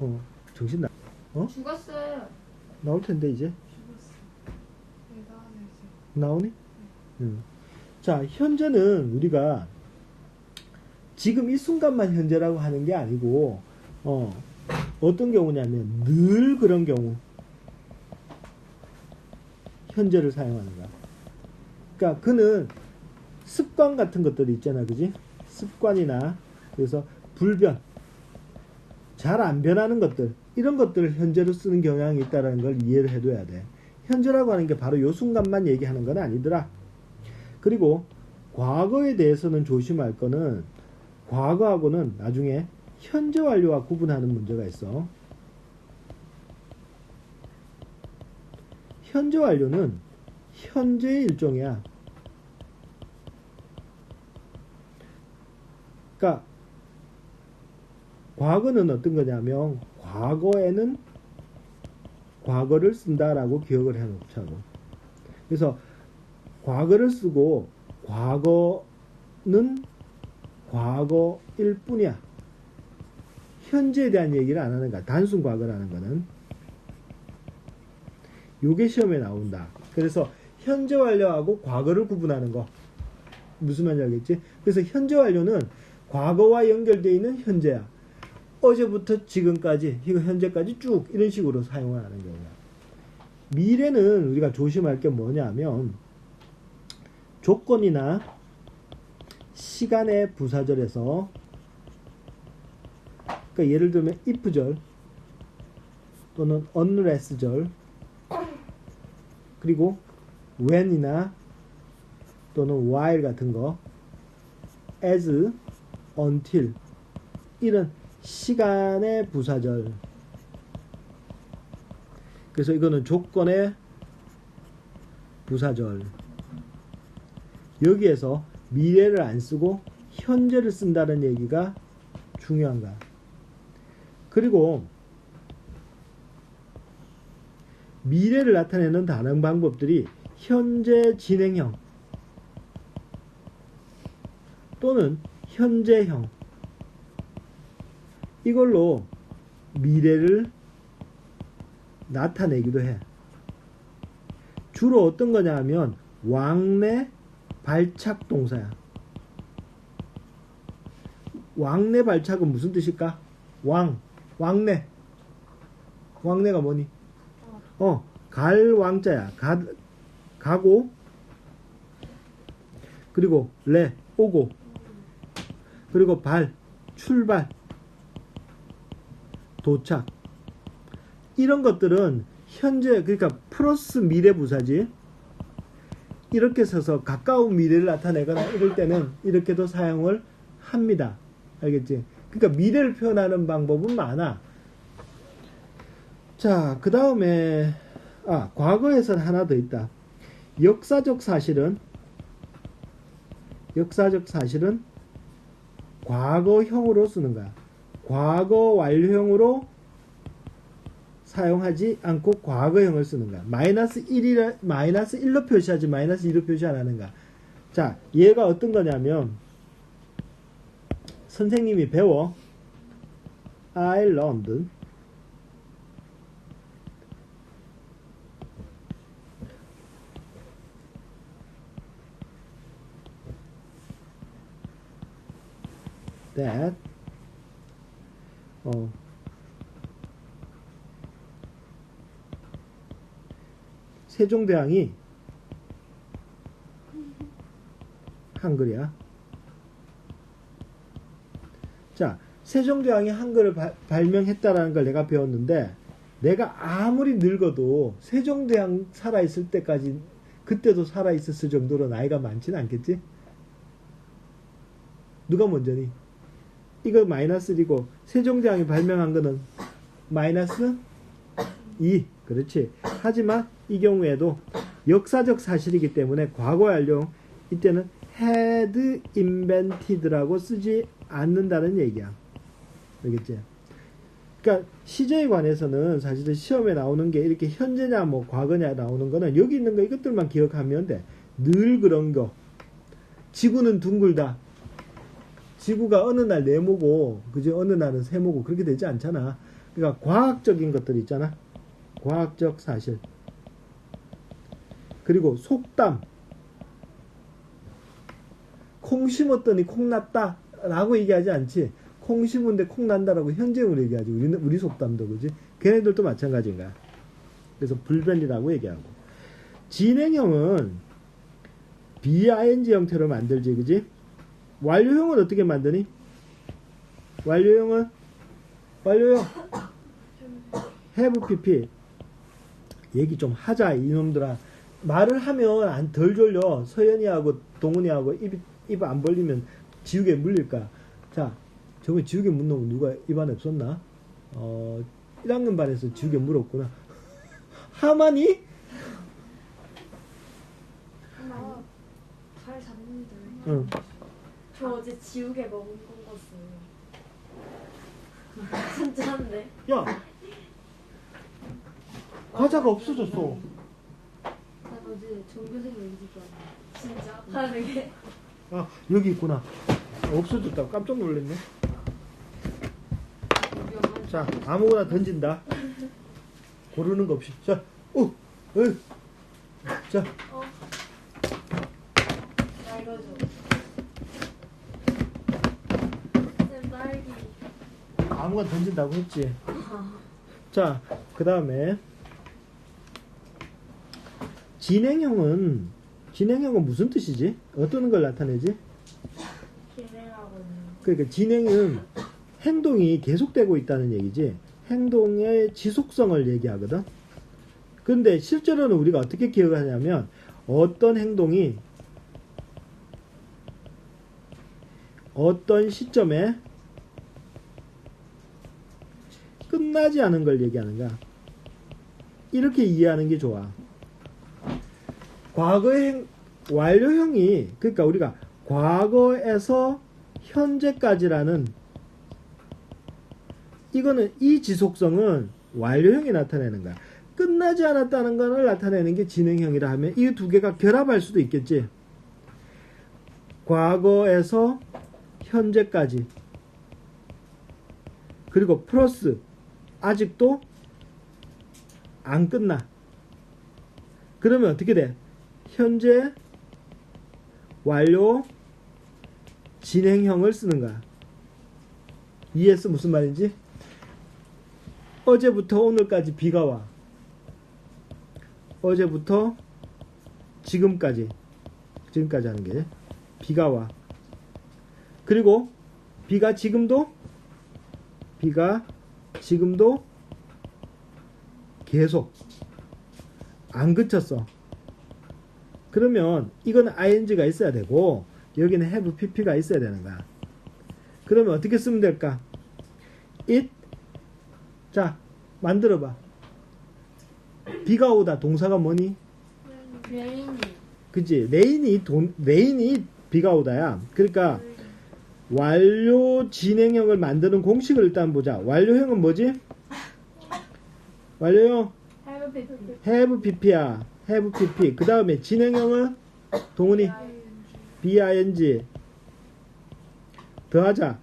어, 정신 나, 죽었어요. 나올 텐데, 이제. 네, 나왔네요, 이제. 나오니? 응. 자, 현재는 우리가 지금 이 순간만 현재라고 하는 게 아니고, 어, 어떤 경우냐면, 늘 그런 경우, 현재를 사용하는 거야. 그러니까 그는 습관 같은 것들이 있잖아, 그지? 습관이나, 그래서 불변, 잘 안 변하는 것들, 이런 것들을 현재로 쓰는 경향이 있다는 걸 이해를 해둬야 돼. 현재라고 하는 게 바로 요 순간만 얘기하는 건 아니더라. 그리고 과거에 대해서는 조심할 거는 과거하고는 나중에 현재 완료와 구분하는 문제가 있어. 현재 완료는 현재의 일종이야. 그러니까 과거는 어떤 거냐면 과거에는 과거를 쓴다라고 기억을 해놓자고. 그래서 과거를 쓰고 과거는 과거일 뿐이야. 현재에 대한 얘기를 안 하는 거야. 단순 과거라는 거는. 요게 시험에 나온다. 그래서 현재 완료하고 과거를 구분하는 거. 무슨 말인지 알겠지? 그래서 현재 완료는 과거와 연결되어 있는 현재야. 어제부터 지금까지, 이거 현재까지 쭉 이런 식으로 사용을 하는 경우야. 미래는 우리가 조심할 게 뭐냐면 조건이나 시간의 부사절에서 그러니까 예를 들면 if절 또는 unless절 그리고 when이나 또는 while 같은 거 as, until 이런 시간의 부사절. 그래서 이거는 조건의 부사절. 여기에서 미래를 안 쓰고 현재를 쓴다는 얘기가 중요한가. 그리고 미래를 나타내는 다른 방법들이 현재 진행형 또는 현재형 이걸로 미래를 나타내기도 해. 주로 어떤 거냐 하면 왕래 발착 동사야. 왕래 발착은 무슨 뜻일까? 왕, 왕래. 왕래가 뭐니? 어, 갈 왕자야. 가, 가고, 그리고 레, 오고, 그리고 발, 출발, 도착. 이런 것들은 현재, 그러니까 플러스 미래 부사지. 이렇게 써서 가까운 미래를 나타내거나 이럴 때는 이렇게도 사용을 합니다. 알겠지? 그러니까 미래를 표현하는 방법은 많아. 자, 그 다음에, 아, 과거에선 하나 더 있다. 역사적 사실은, 역사적 사실은 과거형으로 쓰는 거야. 과거 완료형으로 사용하지 않고 과거형을 쓰는 거야. 마이너스 1이라, 마이너스 1로 표시하지 마이너스 2로 표시 안 하는 거야. 자, 얘가 어떤 거냐면, 선생님이 배워. I learned. that 어 세종대왕이 한글이야. 자, 세종대왕이 한글을 바- 발명했다라는 걸 내가 배웠는데, 내가 아무리 늙어도 세종대왕 살아있을 때까지, 그때도 살아있었을 정도로 나이가 많지는 않겠지? 누가 먼저니? 이거 마이너스 1이고, 세종대왕이 발명한 거는 마이너스 2. 그렇지. 하지만 이 경우에도 역사적 사실이기 때문에 과거 완료 이때는 had invented라고 쓰지 않는다는 얘기야. 알겠지? 그러니까 시제에 관해서는 사실은 시험에 나오는 게 이렇게 현재냐 뭐 과거냐 나오는 거는 여기 있는 거 이것들만 기억하면 돼. 늘 그런 거. 지구는 둥글다. 지구가 어느 날 네모고 그지 어느 날은 세모고 그렇게 되지 않잖아. 그러니까 과학적인 것들 있잖아. 과학적 사실. 그리고 속담. 콩 심었더니 콩 났다. 라고 얘기하지 않지. 콩 심은데 콩 난다라고 현재형으로 얘기하지. 우리, 우리 속담도 그지? 걔네들도 마찬가지인 거야. 그래서 불변이라고 얘기하고. 진행형은 BING 형태로 만들지, 그지? 완료형은 어떻게 만드니? 완료형은? 완료형. have pp. 얘기 좀 하자, 이놈들아. 말을 하면 안 덜 졸려. 서연이하고 동훈이하고 입, 입 안 벌리면 지우개 물릴까. 자, 저번에 지우개 문 놈은 누가 입안에 없었나? 어, 1학년 반에서 지우개 물었구나. 하마니? 아, 잘 잡는데. 응. 저 어제 지우개 먹은 거 봤어요. 진짜인데? 야! 과자가 없어졌어. 나 어제 전교생 연습 봤는데. 진짜? 다르게? 아, 여기 있구나. 없어졌다고 깜짝 놀랐네. 자, 아무거나 던진다. 고르는 거 없이. 자, 오, 어, 자, 어? 나 이거 줘. 쌤 딸기. 아무거나 던진다고 했지. 자, 그 다음에 진행형은 진행형은 무슨 뜻이지? 어떤 걸 나타내지? 그러니까 진행은 행동이 계속되고 있다는 얘기지. 행동의 지속성을 얘기하거든. 근데 실제로는 우리가 어떻게 기억하냐면 어떤 행동이 어떤 시점에 끝나지 않은 걸 얘기하는가. 이렇게 이해하는 게 좋아. 과거의 행- 완료형이 그러니까 우리가 과거에서 현재까지라는 이거는 이 지속성은 완료형이 나타내는 거야. 끝나지 않았다는 것을 나타내는 게 진행형이라 하면 이 두 개가 결합할 수도 있겠지. 과거에서 현재까지 그리고 플러스 아직도 안 끝나. 그러면 어떻게 돼? 현재 완료 진행형을 쓰는 거야. 이해했어? 무슨 말인지? 어제부터 오늘까지 비가 와. 어제부터 지금까지. 지금까지 하는 게 비가 와. 그리고 비가 지금도 비가 지금도 계속 안 그쳤어. 그러면 이거는 ing가 있어야 되고 여기는 have pp가 있어야 되는 거야. 그러면 어떻게 쓰면 될까? it 자 만들어 봐. 비가 오다 동사가 뭐니? 레인이. 그지? 레인이 돈 레인이 비가 오다야. 그러니까 완료 진행형을 만드는 공식을 일단 보자. 완료형은 뭐지? 완료형 해브 피피. have pp야. have pp. 그 다음에 진행형은 동훈이 bing 더하자.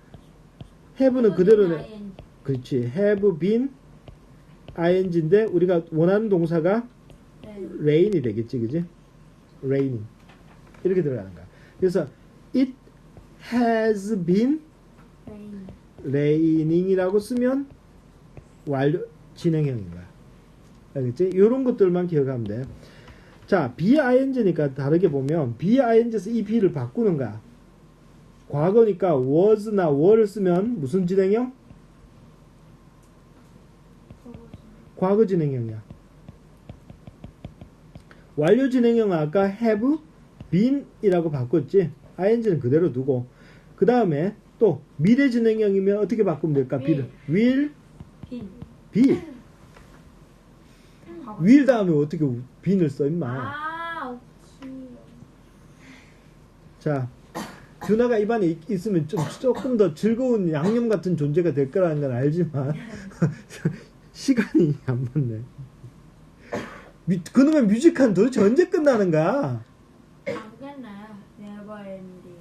have는 그대로네. 그렇지. have been ing인데 우리가 원하는 동사가 네. rain이 되겠지, 그지? raining 이렇게 들어가는 거야. 그래서 it has been raining이라고 쓰면 완료 진행형인 거야. 알겠지? 이런 것들만 기억하면 돼. 자, bing니까 다르게 보면 bing에서 이 b를 바꾸는 거야. 과거니까 was나 were를 쓰면 무슨 진행형? 과거 진행형이야. 완료 진행형은 아까 have been이라고 바꿨지. ing는 그대로 두고 그 다음에 또 미래 진행형이면 어떻게 바꾸면 될까? will. will 빈. be will 다음에 어떻게 bean을 써 임마. 아, 오케이. 자, 준하가 입안에 있- 있으면 좀 조금 더 즐거운 양념 같은 존재가 될 거라는 건 알지만 시간이 안 맞네. 뮤- 그놈의 뮤직한 도대체 언제 끝나는 거야? 안 끝나요. 네버 엔딩.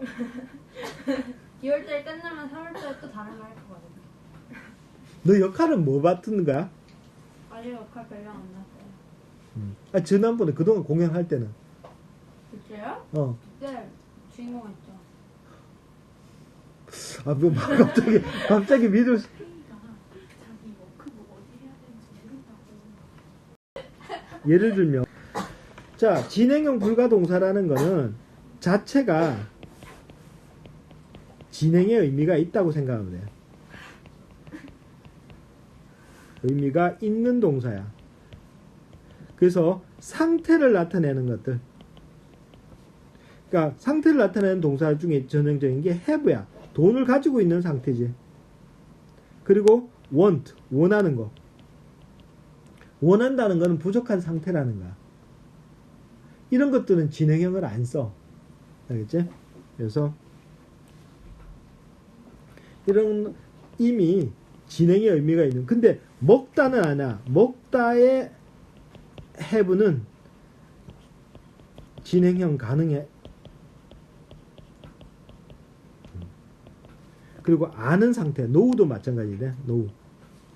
2월달 끝나면 3월달에 또 다른 거 할 거거든요. 너 역할은 뭐 맡는 거야? 아직 역할 별로 안 났어요. 아, 지난번에 그동안 공연할 때는 그때요? 어. 그때 주인공 했죠. 아, 뭐 갑자기 갑자기 믿을 수... 모른다고. 예를 들면 자 진행형 불가동사라는 거는 자체가 진행의 의미가 있다고 생각하면 돼요. 의미가 있는 동사야. 그래서 상태를 나타내는 것들. 그러니까 상태를 나타내는 동사 중에 전형적인 게 have야. 돈을 가지고 있는 상태지. 그리고 want, 원하는 거. 원한다는 것은 부족한 상태라는 거야. 이런 것들은 진행형을 안 써. 알겠지? 그래서 이런 이미 진행의 의미가 있는. 근데 먹다는 아니야. 먹다의 have는 진행형 가능해. 그리고 아는 상태, 노우도 마찬가지돼. 노우.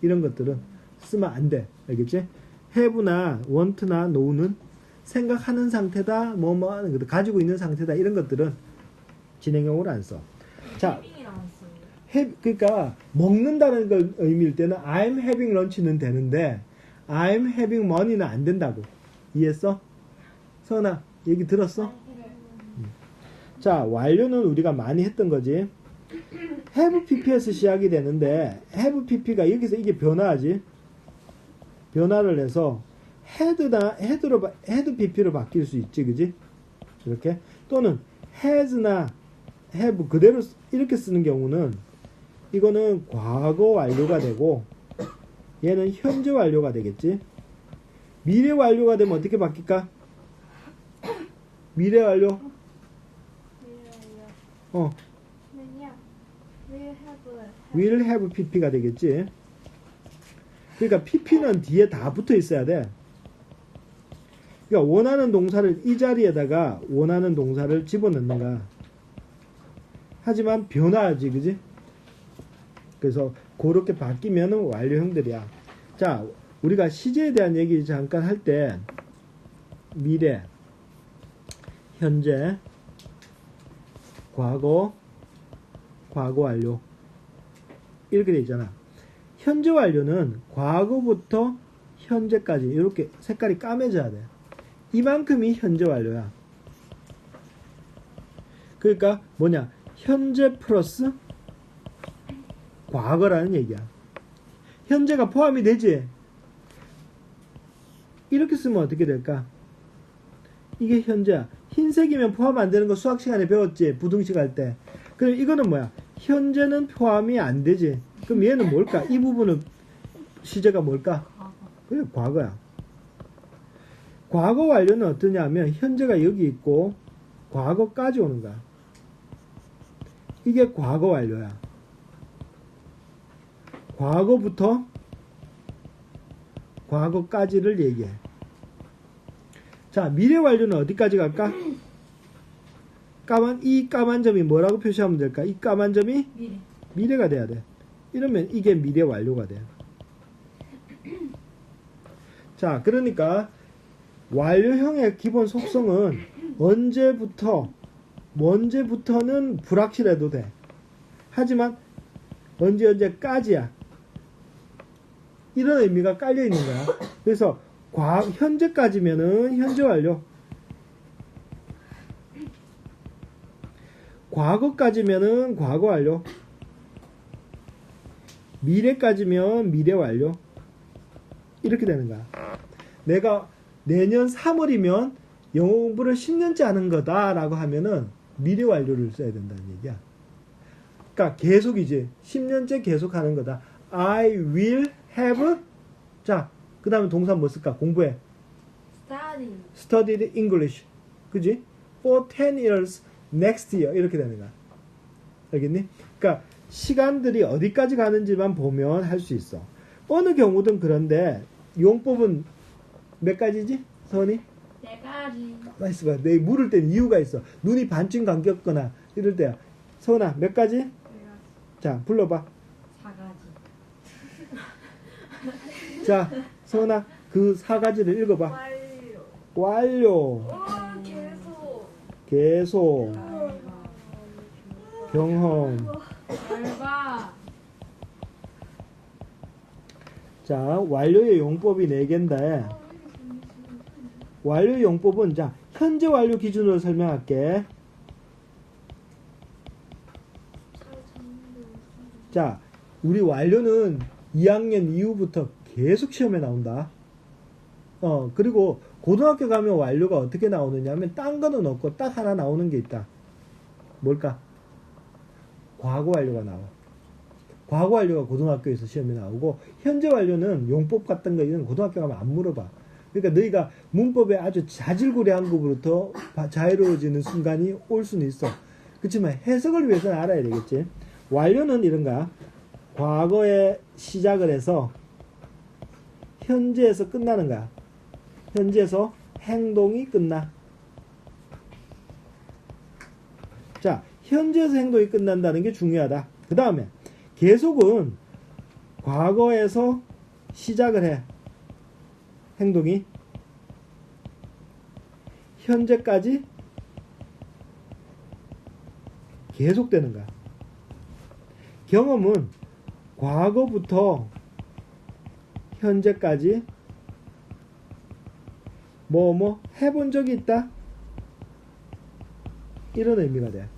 이런 것들은 쓰면 안 돼. 알겠지? have나 want나 know는 생각하는 상태다, 뭐뭐 하는 것들, 가지고 있는 상태다, 이런 것들은 진행형으로 안 써. 자, 빙이 나왔어요. have, 그러니까 먹는다는 걸 의미일 때는 I'm having lunch는 되는데 I'm having money는 안 된다고. 이해했어? 서은아, 얘기 들었어? 자, 완료는 우리가 많이 했던 거지. have pp에서 시작이 되는데 have pp가 여기서 이게 변화하지. 변화를 해서 had나 had로 바- had pp로 바뀔 수 있지, 그지? 이렇게 또는 has나 have 그대로 쓰- 이렇게 쓰는 경우는 이거는 과거 완료가 되고 얘는 현재 완료가 되겠지. 미래 완료가 되면 어떻게 바뀔까? 미래 완료. 어, will have pp가 되겠지. 그러니까 pp는 뒤에 다 붙어 있어야 돼. 그러니까 원하는 동사를 이 자리에다가 원하는 동사를 집어넣는가. 하지만 변화하지, 그지? 그래서 그렇게 바뀌면은 완료형들이야. 자, 우리가 시제에 대한 얘기 잠깐 할 때 미래, 현재, 과거, 과거 완료 이렇게 돼 있잖아. 현재 완료는 과거부터 현재까지 이렇게 색깔이 까매져야 돼. 이만큼이 현재 완료야. 그러니까 뭐냐? 현재 플러스 과거라는 얘기야. 현재가 포함이 되지? 이렇게 쓰면 어떻게 될까? 이게 현재야. 흰색이면 포함 안 되는 거 수학 시간에 배웠지? 부등식 할 때. 그럼 이거는 뭐야? 현재는 포함이 안 되지. 그럼 얘는 뭘까? 이 부분은 시제가 뭘까? 그래, 과거야. 과거 완료는 어떠냐면 현재가 여기 있고 과거까지 오는 거야. 이게 과거 완료야. 과거부터 과거까지를 얘기해. 자, 미래 완료는 어디까지 갈까? 까만 이 까만 점이 뭐라고 표시하면 될까? 이 까만 점이 미래. 미래가 돼야 돼. 이러면 이게 미래 완료가 돼. 자, 그러니까 완료형의 기본 속성은 언제부터 언제부터는 불확실해도 돼. 하지만 언제 언제까지야. 이런 의미가 깔려 있는 거야. 그래서 과 현재까지면은 현재 완료. 과거까지면은 과거 완료. 미래까지면 미래 완료. 이렇게 되는 거야. 내가 내년 3월이면 영어 공부를 10년째 하는 거다라고 하면은 미래 완료를 써야 된다는 얘기야. 그러니까 계속이지. 10년째 계속 하는 거다. I will have 자, 그 다음에 동사 뭐 쓸까? 공부해. study. studied English. 그지? for 10 years next year 이렇게 되는 거야. 알겠니? 그러니까 시간들이 어디까지 가는지만 보면 할 수 있어. 어느 경우든 그런데 용법은 몇 가지지? 서원이? 네 가지. 나이스 봐. 내 물을 땐 이유가 있어. 눈이 반쯤 감겼거나 이럴 때야. 서원아 몇 가지? 내가 자 불러봐. 사 가지. 자, 서은아, 그 사 가지를 읽어봐. 완료. 계속. 계속, 경험. 결과. 자, 완료의 용법이 네 개인데, 완료 용법은 자, 현재 완료 기준으로 설명할게. 자, 우리 완료는 2학년 이후부터 계속 시험에 나온다. 어, 그리고 고등학교 가면 완료가 어떻게 나오느냐 하면 딴 거는 없고 딱 하나 나오는 게 있다. 뭘까? 과거 완료가 나와. 과거 완료가 고등학교에서 시험에 나오고 현재 완료는 용법 같은 거 이런 고등학교 가면 안 물어봐. 그러니까 너희가 문법에 아주 자질구레한 것부터 바- 자유로워지는 순간이 올 수는 있어. 그렇지만 해석을 위해서는 알아야 되겠지. 완료는 이런가? 과거에 시작을 해서 현재에서 끝나는 거야. 현재에서 행동이 끝나. 자, 현재에서 행동이 끝난다는 게 중요하다. 그 다음에 계속은 과거에서 시작을 해. 행동이 현재까지 계속되는 거야. 경험은 과거부터 현재까지 뭐뭐 해본 적이 있다 이런 의미가 돼.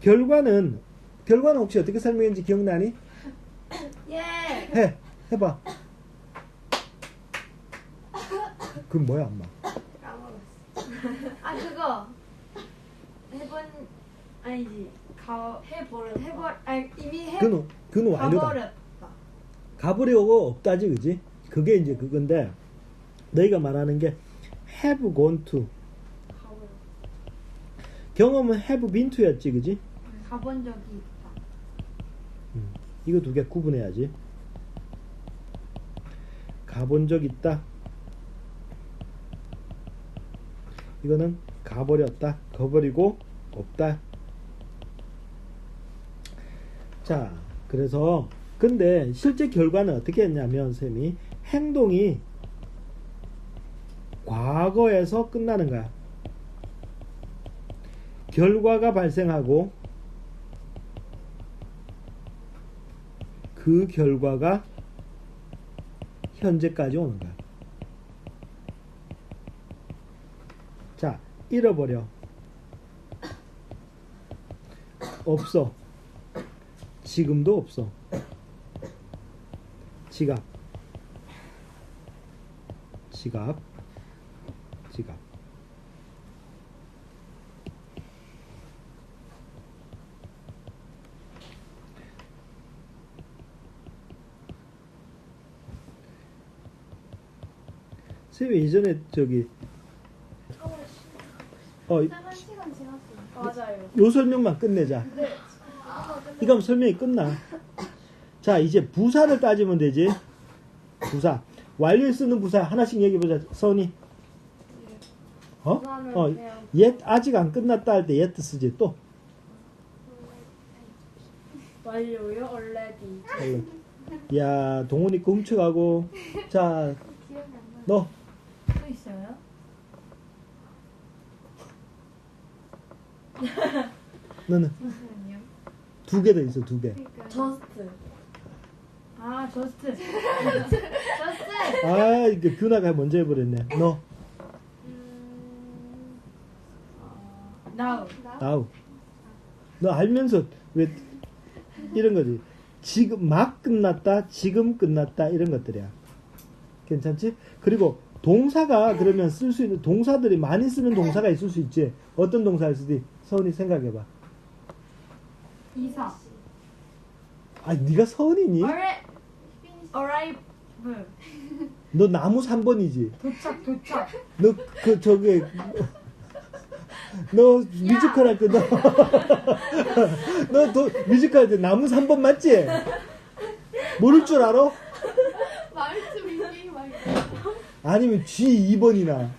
결과는 결과는 혹시 어떻게 설명했는지 기억나니? 예. 해 해봐. 그건 뭐야 엄마? 까먹었어. 아 그거 해본 아니지. 가 해버렸 해버 아니 이미 해 그는 그는 완료다. 가버렸다. 가버리고 없다지 그지? 그게 이제 그건데 너희가 말하는 게 have gone to. 경험은 have been to였지 그지? 가본 적이 있다. 이거 두 개 구분해야지. 가본 적 있다. 이거는 가버렸다. 가버리고 없다. 자, 그래서 근데 실제 결과는 어떻게 했냐면 쌤이 행동이 과거에서 끝나는 거야. 결과가 발생하고 그 결과가 현재까지 오는 거야. 자, 잃어버려. 없어. 지금도 없어. 지갑. 지갑. 지갑. 쌤이 이전에 저기 어, 지났어요. 맞아요. 요 설명만 끝내자. 네. 아, 이거 설명이 끝나. 자, 이제 부사를 따지면 되지. 부사. 완료에 쓰는 부사 하나씩 얘기해보자. 서은이. 어? 부사는 어, 그냥- 옛, 아직 안 끝났다 할 때 yet 쓰지. 또. 완료요 already. 얼른. 야, 동훈이 거 훔쳐가고. 자. 너. 또 있어요? 너는. 두 개 더 있어, 두 개. 그러니까 저스트. 아 저스트. 저스트. 아, 이게 뷰나가 먼저 해버렸네. 너. 음, now. 나? 아우. 너 알면서 왜 이런 거지? 지금 막 끝났다, 지금 끝났다 이런 것들이야. 괜찮지? 그리고 동사가 그러면 쓸 수 있는 동사들이 많이 쓰는 동사가 있을 수 있지. 어떤 동사일 수도 있. 서은이 생각해봐. 이사. 아, 네가 서은이니? 피니시. Arrive. 너 나무 3번이지. 도착 도착. 너 그 저기 너 뮤지컬 할 때너 너 도, 뮤지컬 할 때 나무 3번 맞지? 모를 줄 알아? 말씀 이기 막 아니면 G 2번이나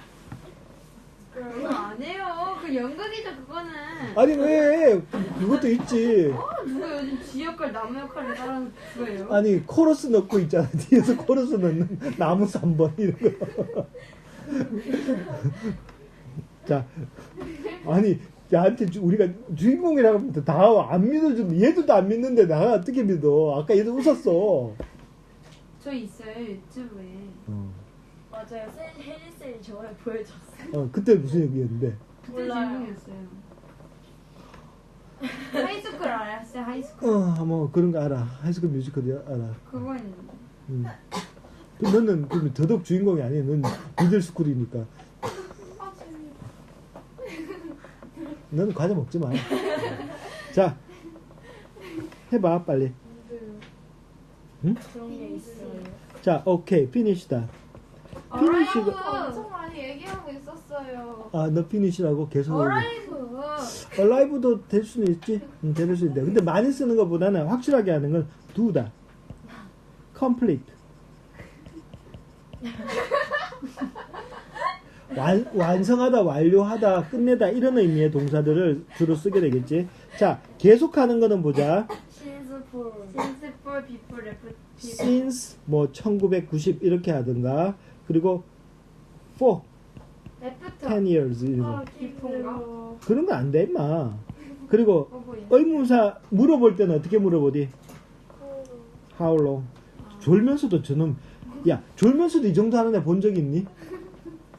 그거 안 해요. 그 연극이죠 그거는. 아니 왜 그것도 있지 어, 누가 요즘 쥐 역할 나무 역할을 따라서 그거예요? 아니 코러스 넣고 있잖아 뒤에서 코러스 넣는 나무 3번 이런 거. 자 아니 야한테 주- 우리가 주인공이라고 하면 다 안 믿어주는 얘들도 안 믿는데 나가 어떻게 믿어 아까 얘들 웃었어 저 있어요 유튜브에. 어, 맞아요. 세- 혜리 쌤이 저번에 보여줬어요. 어, 그때 무슨 얘기였는데 그때 몰라요. 질문이었어요. 하이스쿨 알았어요 하이스쿨. 어 뭐 그런 거 알아 하이스쿨 뮤지컬 알아 그건 음. 그 너는 그럼 더더욱 주인공이 아니야 넌 미들스쿨이니까 아. 너는 과자 먹지 마. 자, 해봐 빨리. 응? 그런 게 있어요. 자, 오케이 피니시다. 피니시가 엄청 많이 얘기하고 있었어요. 아, 너 피니시라고 계속. 어라이브. 얼라이브도 될 수는 있지. 응, 될 수는 있는데. 근데 많이 쓰는 것보다는 확실하게 하는 건 두다. complete. 완, 완성하다, 완료하다, 끝내다 이런 의미의 동사들을 주로 쓰게 되겠지. 자, 계속하는 거는 보자. Since for people left since 뭐 1990 이렇게 하든가 그리고 for 레프터. 10 years 이런 거. 아, 기쁜가? 그런 거 안 돼 임마 그리고 어 보이. 의문사 물어볼 때는 어떻게 물어보디 how long 졸면서도 저놈 야 졸면서도 이 정도 하는 애 본 적 있니?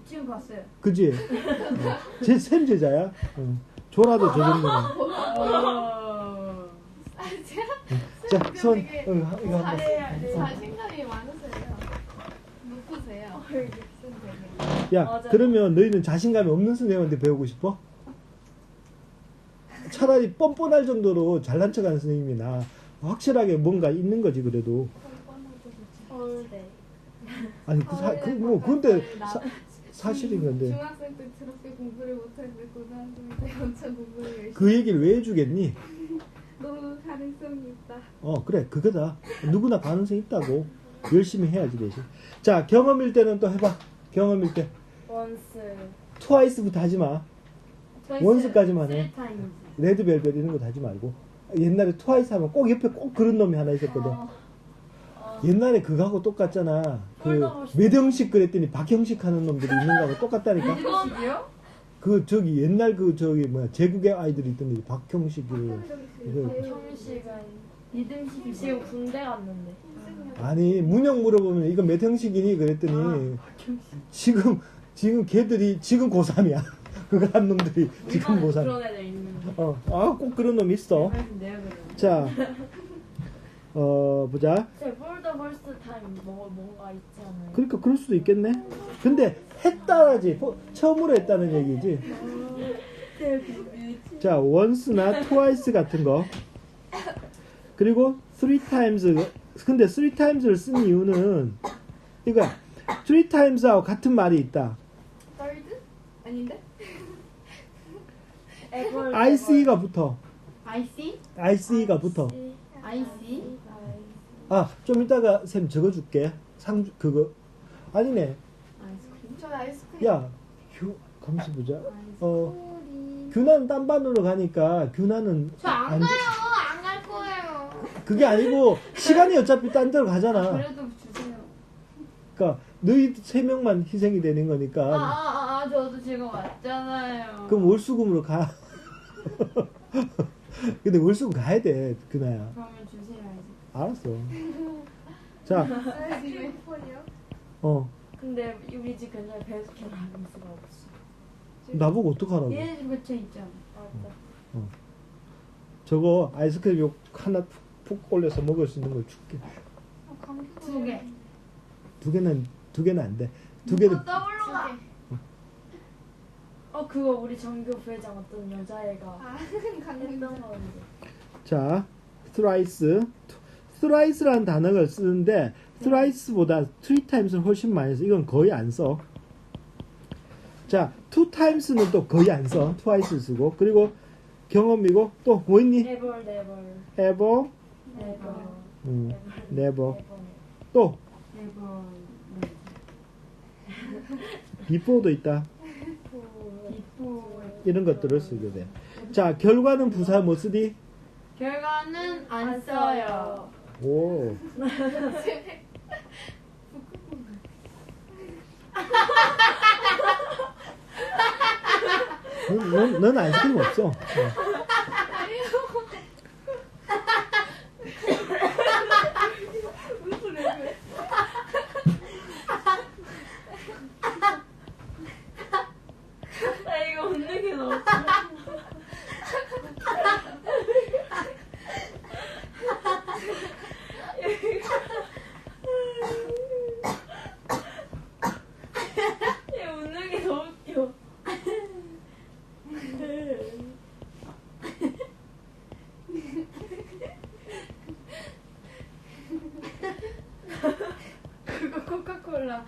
지금 봤어요. 그지? 어. 제 샘제자야 어. 졸아도 저 정도는 어. 아, 자, 손 되게 어, 이거 한번 자신- 자신감이 많으세요. 높으세요. 야, 맞아요. 그러면 너희는 자신감이 없는 선생님한테 배우고 싶어? 차라리 뻔뻔할 정도로 잘난 척하는 선생님이 나 확실하게 뭔가 있는 거지 그래도 서울대. 아니 그 사, 그, 뭐 근데 사, 사실인 건데 중학생 때 저렇게 공부를 못했는데 고등학생 때 엄청 공부를 열심히. 그 얘기를 왜 해주겠니? 너무 가능성이 있다. 어 그래 그거다 누구나 가능성 있다고 열심히 해야지 대신 자 경험일 때는 또 해봐 경험일 때 원스. 트와이스부터 하지 마 트와이스 원스까지만 해. 타임즈. 레드벨벳 이런 거 하지 말고 옛날에 트와이스 하면 꼭 옆에 꼭 그런 놈이 하나 있었거든 어, 옛날에 그거하고 똑같잖아. 그. 매형식 그랬더니 박형식 하는 놈들이 있는 거하고 똑같다니까. 이거요? 그 저기 옛날 그 저기 뭐야 제국의 아이들이 있던데 박형식을 이거 형식은 리듬식 지금 군대 갔는데. 아니 문형 물어보면 이거 몇 형식이니 그랬더니 지금 지금 걔들이 지금 고3이야. 그거 한 놈들이 지금 고3. 그런 애들 있는. 어, 아 꼭 그런 놈 있어. 그래. 자, 어 보자. 뭐? 그러니까 그럴 수도 있겠네. 근데 했다라지 뭐, 처음으로 했다는 얘기지. 자, once나 twice 같은 거. 그리고 three times. 근데 three times를 쓴 이유는 이거야. three times하고 같은 말이 있다. 아닌데? 에벌. IC가 붙어. IC? IC가 붙어. IC? 아, 좀 이따가 쌤 적어줄게. 상 그거 아니네. 아이스크림. 전 아이스크림. 야, 규 감시 보자. 어, 규나는 딴 반으로 가니까 규나는 저안 안 가요. 안 갈 거예요. 그게 아니고 시간이 어차피 딴 데로 가잖아. 그래도 주세요. 그러니까 너희 세 명만 희생이 되는 아, 거니까. 아, 아, 아, 저도 지금 왔잖아요. 그럼 월수금으로 가. 근데 월수금 가야 돼, 그나야. 그러면 주세요, 알았어. 자. 어, 근데 우리 집 근처에 배수खे를 할 수가 없어. 나보고 어떡하라고. 이제. 얘 그쵸 있잖아. 맞아. 저거 아이스크림 요 하나 푹, 푹 올려서 먹을 수 있는 걸 줄게. 어, 감기 두 개. 두 개는, 두 개는 안 돼. 두 개는, 또 더블로 가. 어 그거 우리 전교 부회장 어떤 여자애가 아, 했던. 거는데. 자, thrice. thrice라는 단어를 쓰는데, thrice보다 three times를 훨씬 많이 써. 이건 거의 안 써. 자, two times는 또 거의 안 써. twice 쓰고. 그리고 경험이고, 또 뭐 있니? 네벌 네벌 ever, 네벌 음, never. 또, 네번. before도 있다. 이런 것들을 쓰게 돼. 자, 결과는 부사 뭐 쓰디? 결과는 안 써요. 오. 넌, 넌, 넌 아이스크림 없어. 어. 나 이거 웃는 게 너무. 얘 웃는 게 너무 웃겨. 그거 코카콜라.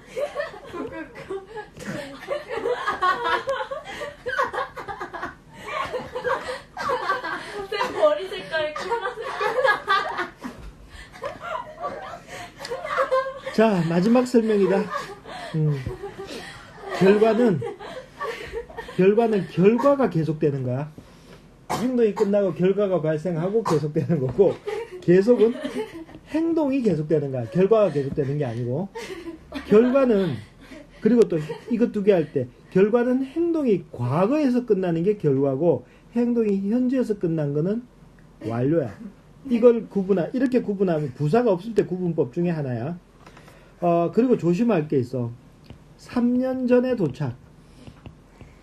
내 머리 색깔이 파란색. 자, 마지막 설명이다. 음. 결과는, 결과는 결과가 계속되는 거야. 행동이 끝나고 결과가 발생하고 계속되는 거고, 계속은 행동이 계속되는 거야. 결과가 계속되는 게 아니고. 결과는, 그리고 또 이것 두 개 할 때, 결과는 행동이 과거에서 끝나는 게 결과고, 행동이 현재에서 끝난 거는 완료야. 이걸 구분하, 이렇게 구분하면 부사가 없을 때 구분법 중에 하나야. 어, 그리고 조심할 게 있어. 3년 전에 도착.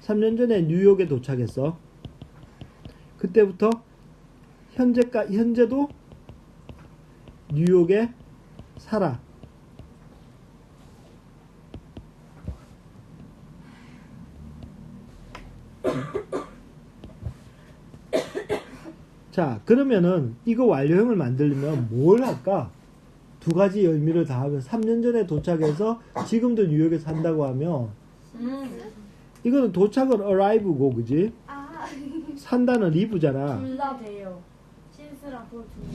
3년 전에 뉴욕에 도착했어. 그때부터 현재까 현재도 뉴욕에 살아. 자, 그러면은 이거 완료형을 만들려면 뭘 할까? 두 가지 의미를 다 하면 3년 전에 도착해서 지금도 뉴욕에 산다고 하면 음. 이거는 도착은 arrive고 그지? 아, 산다는. 다.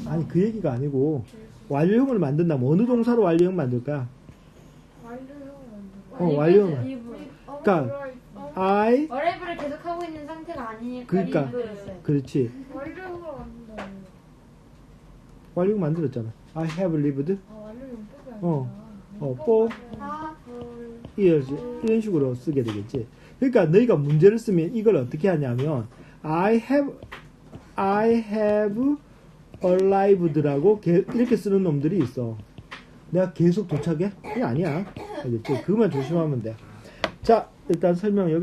아니 그 얘기가 아니고 완료형을 만든다면 어느 동사로 완료형 만들까? 어, 완료형. 이브. 그러니까 I 어레이브를 계속 하고 있는 상태가 아니니까 그러니까. 그렇지. 완료형 만들었잖아. I have lived 아, 완료용 뽑이 아니라. 어. 어, for 아, years 이런 식으로 쓰게 되겠지. 그러니까 너희가 문제를 쓰면 이걸 어떻게 하냐면 I have I have arrived라고 게- 이렇게 쓰는 놈들이 있어. 내가 계속 도착해? 그게 아니야. 알겠지? 그것만 조심하면 돼. 자, 일단 설명 여기.